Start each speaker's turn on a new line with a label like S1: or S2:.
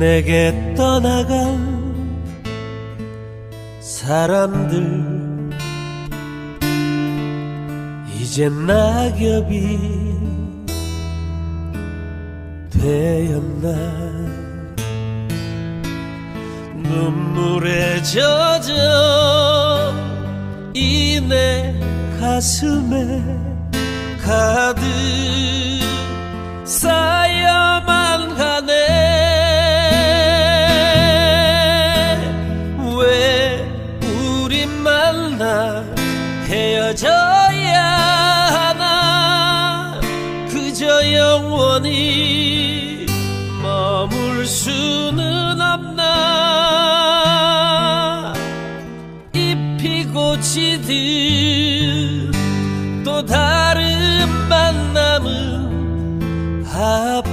S1: 내게 떠나간 사람들. 이젠 낙엽이 되었나? 눈물에 젖어 이 내 가슴에 가득 우리 만나 헤어져야 하나. 그저 영원히 머물 수는 없나. 잎이 고치듯 또 다른 만남은 아파